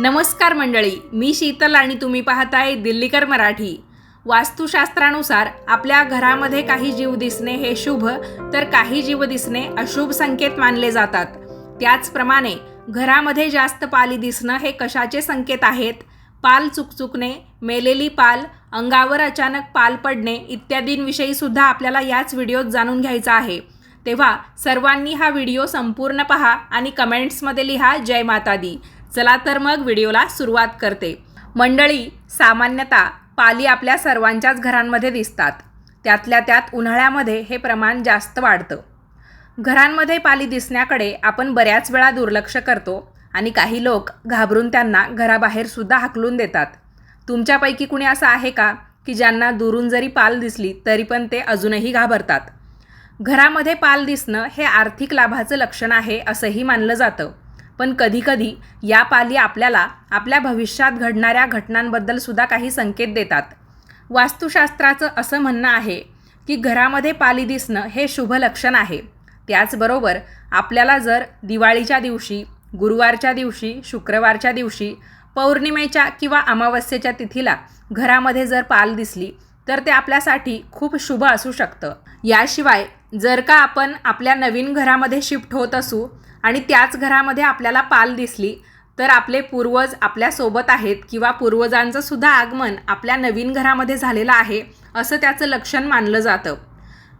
नमस्कार मंडळी मी शीतल आणि तुम्ही पाहताय दिल्लीकर मराठी. वास्तुशास्त्रानुसार आपल्या घरामध्ये काही जीव दिसणे हे शुभ तर काही जीव दिसणे अशुभ संकेत मानले जातात. त्याचप्रमाणे घरामध्ये जास्त पाली दिसणं हे कशाचे संकेत आहेत? पाल चुकचुकणे मेलेली पाल अंगावर अचानक पाल पडणे इत्यादींविषयी सुद्धा आपल्याला याच व्हिडिओत जाणून घ्यायचा आहे. तेव्हा सर्वांनी हा व्हिडिओ संपूर्ण पहा आणि कमेंट्समध्ये लिहा जय माता दी चला तर मग व्हिडिओला सुरुवात करते. मंडळी सामान्यतः पाली आपल्या सर्वांच्याच घरांमध्ये दिसतात. त्यातल्या त्यात उन्हाळ्यामध्ये हे प्रमाण जास्त वाढतं. घरांमध्ये पाली दिसण्याकडे आपण बऱ्याच वेळा दुर्लक्ष करतो आणि काही लोक घाबरून त्यांना घराबाहेरसुद्धा हाकलून देतात. तुमच्यापैकी कुणी असं आहे का की ज्यांना दुरून जरी पाल दिसली तरी पण ते अजूनही घाबरतात? घरामध्ये पाल दिसणं हे आर्थिक लाभाचं लक्षण आहे असंही मानलं जातं. पण कधीकधी या पाली आपल्याला आपल्या भविष्यात घडणाऱ्या घटनांबद्दल सुद्धा काही संकेत देतात. वास्तुशास्त्राचं असं म्हणणं आहे की घरामध्ये पाली दिसणं हे शुभ लक्षण आहे. त्याचबरोबर आपल्याला जर दिवाळीच्या दिवशी गुरुवारच्या दिवशी शुक्रवारच्या दिवशी पौर्णिमेच्या किंवा अमावस्येच्या तिथीला घरामध्ये जर पाल दिसली तर ते आपल्यासाठी खूप शुभ असू शकतं. याशिवाय जर का आपण आपल्या नवीन घरामध्ये शिफ्ट होत असू आणि त्याच घरामध्ये आपल्याला पाल दिसली तर आपले पूर्वज आपल्यासोबत आहेत किंवा पूर्वजांचं सुद्धा आगमन आपल्या नवीन घरामध्ये झालेलं आहे असं त्याचं लक्षण मानलं जातं.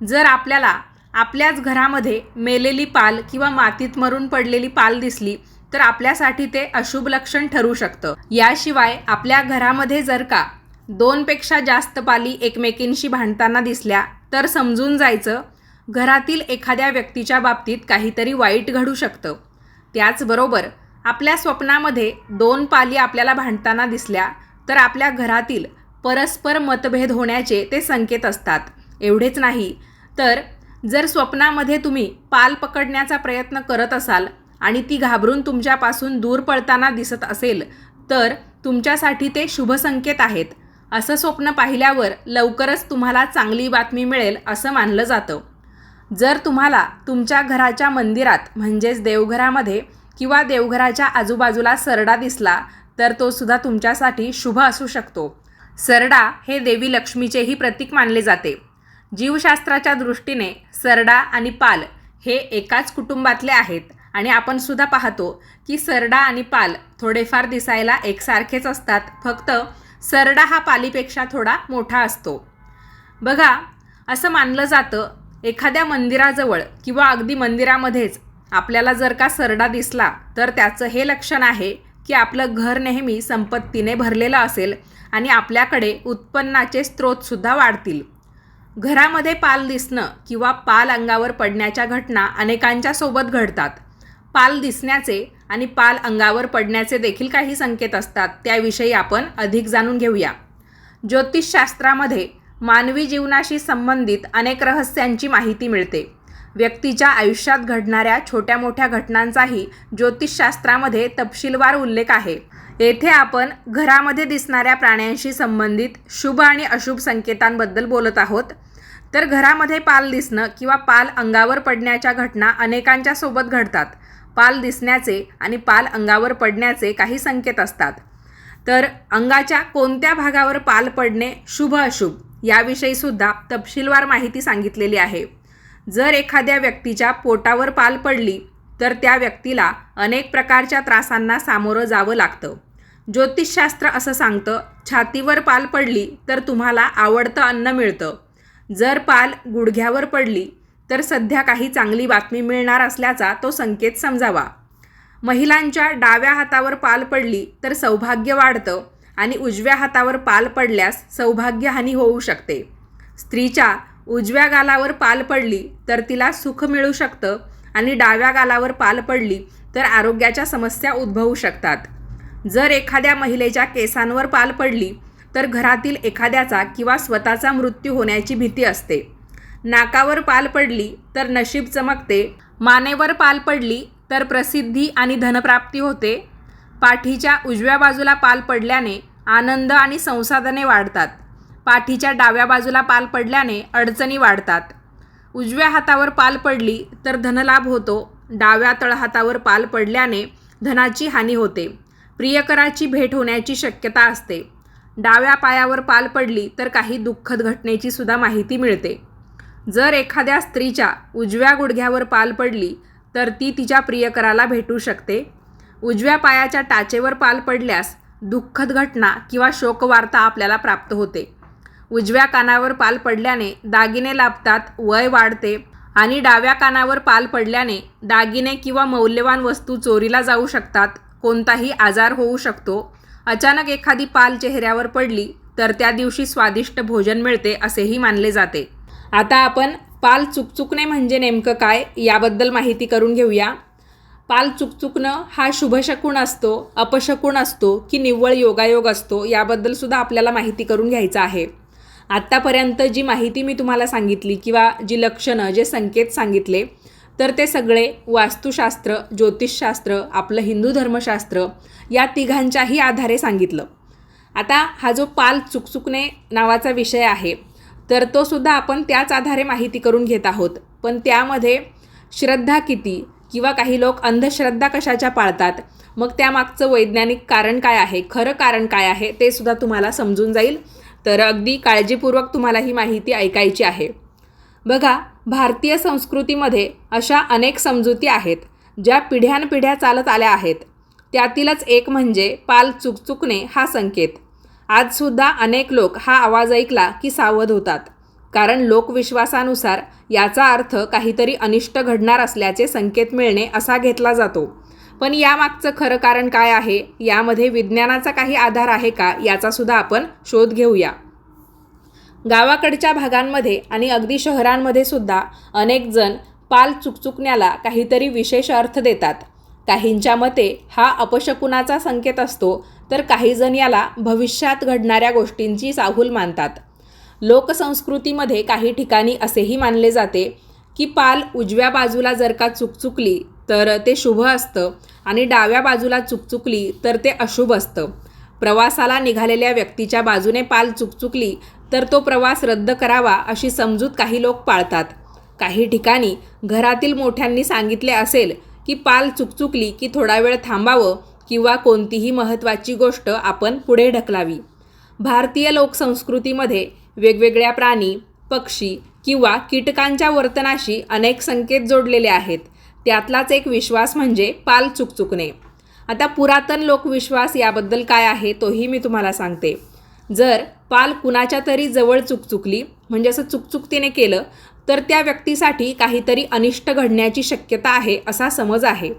जर आपल्याला आपल्याच घरामध्ये मेलेली पाल किंवा मातीत मरून पडलेली पाल दिसली तर आपल्यासाठी ते अशुभ लक्षण ठरू शकतं. याशिवाय आपल्या घरामध्ये जर का दोनपेक्षा जास्त पाली एकमेकींशी भांडताना दिसल्या तर समजून जायचं घरातील एखाद्या व्यक्तीच्या बाबतीत काहीतरी वाईट घडू शकतं. त्याचबरोबर आपल्या स्वप्नामध्ये दोन पाली आपल्याला भांडताना दिसल्या तर आपल्या घरातील परस्पर मतभेद होण्याचे ते संकेत असतात. एवढेच नाही तर जर स्वप्नामध्ये तुम्ही पाल पकडण्याचा प्रयत्न करत असाल आणि ती घाबरून तुमच्यापासून दूर पळताना दिसत असेल तर तुमच्यासाठी ते शुभ संकेत आहेत. असं स्वप्न पाहिल्यावर लवकरच तुम्हाला चांगली बातमी मिळेल असं मानलं जातं. जर तुम्हाला तुमच्या घराच्या मंदिरात म्हणजेच देवघरामध्ये किंवा देवघराच्या आजूबाजूला सरडा दिसला तर तो सुद्धा तुमच्यासाठी शुभ असू शकतो. सरडा हे देवी लक्ष्मीचेही प्रतीक मानले जाते. जीवशास्त्राच्या दृष्टीने सरडा आणि पाल हे एकाच कुटुंबातले आहेत आणि आपण सुद्धा पाहतो की सरडा आणि पाल थोडेफार दिसायला एकसारखेच असतात फक्त सरडा हा पालीपेक्षा थोडा मोठा असतो. बघा असं मानलं जातं एखाद्या मंदिराजवळ किंवा अगदी मंदिरामध्येच आपल्याला जर का सरडा दिसला तर त्याचं हे लक्षण आहे की आपलं घर नेहमी संपत्तीने भरलेलं असेल आणि आपल्याकडे उत्पन्नाचे स्रोतसुद्धा वाढतील. घरामध्ये पाल दिसणं किंवा पाल अंगावर पडण्याच्या घटना अनेकांच्या सोबत घडतात. पाल दिसण्याचे आणि पाल अंगावर पडण्याचे देखील काही संकेत असतात त्याविषयी आपण अधिक जाणून घेऊया. ज्योतिषशास्त्रामध्ये मानवी जीवनाशी संबंधित अनेक रहस्यांची माहिती मिळते. व्यक्तीच्या आयुष्यात घडणाऱ्या छोट्या मोठ्या घटनांचाही ज्योतिषशास्त्रामध्ये तपशीलवार उल्लेख आहे. येथे आपण घरामध्ये दिसणाऱ्या प्राण्यांशी संबंधित शुभ आणि अशुभ संकेतांबद्दल बोलत आहोत. तर घरामध्ये पाल दिसणं किंवा पाल अंगावर पडण्याच्या घटना अनेकांच्या सोबत घडतात. पाल दिसण्याचे आणि पाल अंगावर पडण्याचे काही संकेत असतात. तर अंगाच्या कोणत्या भागावर पाल पडणे शुभ अशुभ? याविषयी सुद्धा तपशीलवार माहिती सांगितलेली आहे. जर एखाद्या व्यक्तीच्या पोटावर पाल पडली तर त्या व्यक्तीला अनेक प्रकारच्या त्रासांना सामोरं जावं लागतं. ज्योतिषशास्त्र असं सांगतं छातीवर पाल पडली तर तुम्हाला आवडतं अन्न मिळतं. जर पाल गुडघ्यावर पडली तर सध्या काही चांगली बातमी मिळणार असल्याचा तो संकेत समजावा. महिलांच्या डाव्या हातावर पाल पडली तर सौभाग्य वाढतं. आणि उजव्या हातावर पाल पडल्यास सौभाग्यहानी होऊ शकते. स्त्रीच्या उजव्या गालावर पाल पडली तर तिला सुख मिळू शकतं आणि डाव्या गालावर पाल पडली तर आरोग्याच्या समस्या उद्भवू शकतात. जर एखाद्या महिलेच्या केसांवर पाल पडली तर घरातील एखाद्याचा किंवा स्वतःचा मृत्यू होण्याची भीती असते. नाकावर पाल पडली तर नशीब चमकते. मानेवर पाल पडली तर प्रसिद्धी आणि धनप्राप्ती होते. पाठीच्या उजव्या बाजूला पाल पडल्याने आनंद आणि संसाधने वाढतात. पाठीच्या डाव्या बाजूला पाल पडल्याने अडचणी वाढतात. उजव्या हातावर पाल पडली तर धनलाभ होतो. डाव्या तळहातावर पाल पडल्याने धनाची हानी होते. प्रियकराची भेट होण्याची शक्यता असते. डाव्या पायावर पाल पडली तर काही दुःखद घटनेची सुद्धा माहिती मिळते. जर एखाद्या स्त्रीच्या उजव्या गुडघ्यावर पाल पडली तर ती तिच्या प्रियकराला भेटू शकते. उजव्या पायाच्या टाचेवर पाल पडल्यास दुःखद घटना किंवा शोकवार्ता आपल्याला प्राप्त होते. उजव्या कानावर पाल पडल्याने दागिने लाभतात वय वाढते आणि डाव्या कानावर पाल पडल्याने दागिने किंवा मौल्यवान वस्तू चोरीला जाऊ शकतात कोणताही आजार होऊ शकतो. अचानक एखादी पाल चेहऱ्यावर पडली तर त्या दिवशी स्वादिष्ट भोजन मिळते असेही मानले जाते. आता आपण पाल चुकचुकणे म्हणजे नेमकं काय याबद्दल माहिती करून घेऊया. पाल चुकचुकणं हा शुभशकून असतो अपशकून असतो की निव्वळ योगायोग असतो याबद्दल सुद्धा आपल्याला माहिती करून घ्यायचं आहे. आत्तापर्यंत जी माहिती मी तुम्हाला सांगितली किंवा जी लक्षणं जे संकेत सांगितले तर ते सगळे वास्तुशास्त्र ज्योतिषशास्त्र आपलं हिंदू धर्मशास्त्र या तिघांच्याही आधारे सांगितलं. आता हा जो पाल चुकचुकणे नावाचा विषय आहे तर तो सुद्धा आपण त्याच आधारे माहिती करून घेत आहोत. पण त्यामध्ये श्रद्धा किती किंवा काही लोक अंधश्रद्धा कशाच्या पाळतात? मग त्यामागचं वैज्ञानिक कारण काय आहे? खरं कारण काय आहे? ते सुद्धा तुम्हाला समजून जाईल. तर अगदी काळजीपूर्वक तुम्हाला ही माहिती ऐकायची आहे. बघा भारतीय संस्कृतीमध्ये अशा अनेक समजुती आहेत ज्या पिढ्यानपिढ्या चालत आल्या आहेत. त्यातीलच एक म्हणजे पाल चुकचुकणे हा संकेत. आजसुद्धा अनेक लोक हा आवाज ऐकला की सावध होतात. कारण लोकविश्वासानुसार याचा अर्थ काहीतरी अनिष्ट घडणार असल्याचे संकेत मिळणे असा घेतला जातो. पण यामागचं खरं कारण काय आहे? यामध्ये विज्ञानाचा काही आधार आहे का? याचासुद्धा आपण शोध घेऊया. गावाकडच्या भागांमध्ये आणि अगदी शहरांमध्ये सुद्धा अनेक जण पाल चुकचुकण्याला काहीतरी विशेष अर्थ देतात. काहींच्या मते हा अपशकुनाचा संकेत असतो तर काही जण याला भविष्यात घडणाऱ्या गोष्टींची चाहूल मानतात. लोकसंस्कृतीमध्ये काही ठिकाणी असेही मानले जाते की पाल उजव्या बाजूला जर का चुकचुकली तर ते शुभ असतं आणि डाव्या बाजूला चुकचुकली तर ते अशुभ असतं. प्रवासाला निघालेल्या व्यक्तीच्या बाजूने पाल चुकचुकली तर तो प्रवास रद्द करावा अशी समजूत काही लोक पाळतात. काही ठिकाणी घरातील मोठ्यांनी सांगितले असेल की पाल चुकचुकली की थोडा वेळ थांबावं किंवा कोणतीही महत्त्वाची गोष्ट आपण पुढे ढकलावी. भारतीय लोकसंस्कृतीमध्ये वेगवेगळ्या प्राणी पक्षी किंवा कीटकांच्या वर्तनाशी अनेक संकेत जोडलेले आहेत. त्यातलाच एक विश्वास म्हणजे पाल चुकचुकणे. आता पुरातन लोकविश्वास याबद्दल काय आहे तोही मी तुम्हाला सांगते. जर पाल कुणाच्या तरी जवळ चुकचुकली म्हणजे असं चुकचुकतीने केलं तर त्या व्यक्तीसाठी काहीतरी अनिष्ट घडण्याची शक्यता आहे असा समज आहे.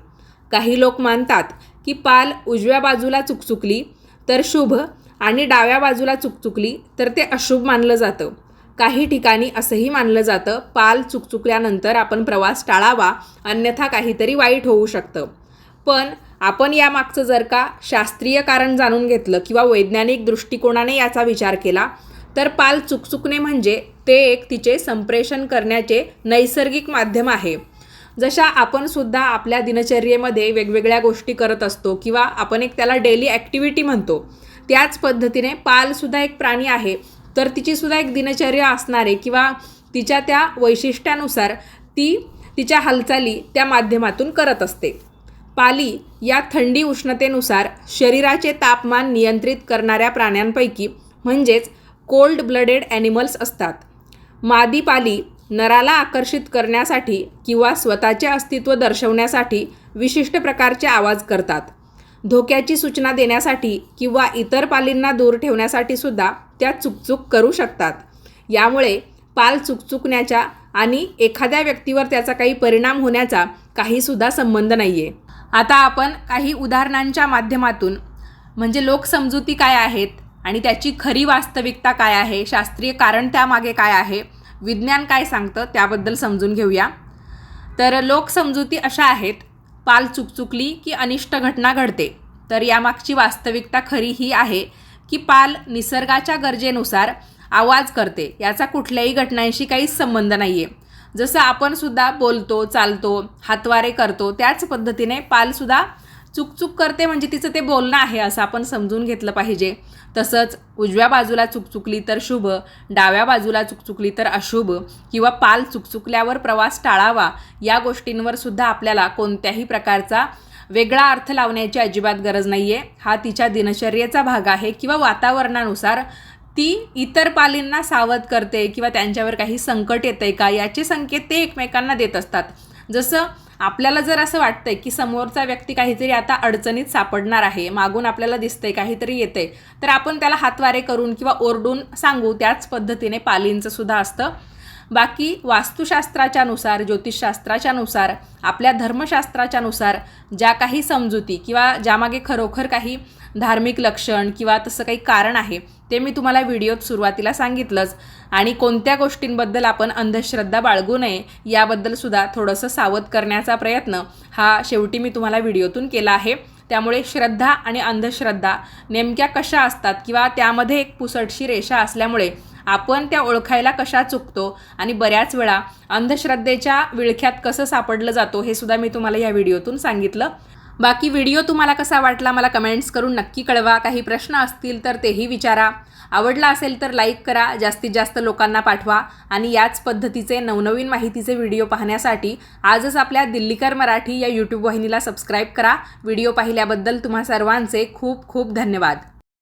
काही लोक मानतात की पाल उजव्या बाजूला चुकचुकली तर शुभ आणि डाव्या बाजूला चुकचुकली तर ते अशुभ मानलं जातं. काही ठिकाणी असंही मानलं जातं पाल चुकचुकल्यानंतर आपण प्रवास टाळावा अन्यथा काहीतरी वाईट होऊ शकतं. पण आपण यामागचं जर का शास्त्रीय कारण जाणून घेतलं किंवा वैज्ञानिक दृष्टिकोनाने याचा विचार केला तर पाल चुकचुकणे म्हणजे ते एक तिचे संप्रेषण करण्याचे नैसर्गिक माध्यम आहे. जशा आपण सुद्धा आपल्या दिनचर्येमध्ये वेगवेगळ्या गोष्टी करत असतो किंवा आपण एक त्याला डेली ॲक्टिव्हिटी म्हणतो त्याच पद्धतीने पालसुद्धा एक प्राणी आहे. तर तिचीसुद्धा एक दिनचर्या असणारे किंवा तिच्या त्या वैशिष्ट्यानुसार ती तिच्या हालचाली त्या माध्यमातून करत असते. पाली या थंडी उष्णतेनुसार शरीराचे तापमान नियंत्रित करणाऱ्या प्राण्यांपैकी म्हणजेच कोल्ड ब्लडेड ॲनिमल्स असतात. मादी पाली नराला आकर्षित करण्यासाठी किंवा स्वतःचे अस्तित्व दर्शवण्यासाठी विशिष्ट प्रकारचे आवाज करतात. धोक्याची सूचना देण्यासाठी किंवा इतर पालींना दूर ठेवण्यासाठी सुद्धा त्या चुकचूक करू शकतात. यामुळे पाल चुकचुकण्याच्या आणि एखाद्या व्यक्तीवर त्याचा काही परिणाम होण्याचा काहीसुद्धा संबंध नाही आहे आता आपण काही उदाहरणांच्या माध्यमातून म्हणजे लोकसमजुती काय आहेत आणि त्याची खरी वास्तविकता काय आहे शास्त्रीय कारण त्यामागे काय आहे विज्ञान काय सांगतं त्याबद्दल समजून घेऊया. तर लोकसमजुती अशा आहेत पाल चुकचुकली की अनिष्ट घटना घडते तर यामागची वास्तविकता खरी ही आहे की पाल निसर्गाच्या गरजेनुसार आवाज करते याचा कुठल्याही घटनांशी काहीच संबंध नाही आहे जसं आपण सुद्धा बोलतो चालतो हातवारे करतो त्याच पद्धतीने पालसुद्धा चुकचुक करते म्हणजे तिचं ते बोलणं आहे असं आपण समजून घेतलं पाहिजे. तसंच उजव्या बाजूला चुकचुकली तर शुभ डाव्या बाजूला चुकचुकली तर अशुभ किंवा पाल चुकचुकल्यावर प्रवास टाळावा या गोष्टींवर सुद्धा आपल्याला कोणत्याही प्रकारचा वेगळा अर्थ लावण्याची अजिबात गरज नाही आहे हा तिच्या दिनचर्येचा भाग आहे किंवा वातावरणानुसार ती इतर पालींना सावध करते किंवा त्यांच्यावर काही संकट येतं आहे का याचे संकेत ते एकमेकांना देत असतात. जसं आपल्याला जर असं वाटतंय की समोरचा व्यक्ती काहीतरी आता अडचणीत सापडणार आहे मागून आपल्याला दिसतंय काहीतरी येतंय तर आपण त्याला हातवारे करून किंवा ओरडून सांगू त्याच पद्धतीने पालींचं सुद्धा असतं. बाकी वास्तुशास्त्राच्या नुसार ज्योतिषशास्त्राच्या नुसार आपल्या धर्मशास्त्राच्या नुसार ज्या काही समजुती किंवा ज्यामागे खरोखर काही धार्मिक लक्षण किंवा तसं काही कारण आहे ते मी तुम्हाला व्हिडिओत सुरुवातीला सांगितलंच. आणि कोणत्या गोष्टींबद्दल आपण अंधश्रद्धा बाळगू नये याबद्दल सुद्धा थोडंसं सावध करण्याचा प्रयत्न हा शेवटी मी तुम्हाला व्हिडिओतून केला आहे. त्यामुळे श्रद्धा आणि अंधश्रद्धा नेमक्या कशा असतात किंवा त्यामध्ये एक पुसटशी रेषा असल्यामुळे आपण त्या ओळखायला कशा चुकतो आणि बऱ्याच वेळा अंधश्रद्धेच्या विळख्यात कसं सापडलं जातो हे सुद्धा मी तुम्हाला या व्हिडिओतून सांगितलं. बाकी व्हिडिओ तुम्हाला कसा वाटला मला कमेंट्स करून नक्की कळवा. काही प्रश्न असतील तर तेही विचारा. आवडला असेल तर लाईक करा जास्तीत जास्त लोकांना पाठवा आणि याच पद्धतीचे नवनवीन माहितीचे व्हिडिओ पाहण्यासाठी आजच आपल्या दिल्लीकर मराठी या यूट्यूब वाहिनीला सबस्क्राईब करा. व्हिडिओ पाहिल्याबद्दल तुम्हा सर्वांचे खूप खूप धन्यवाद.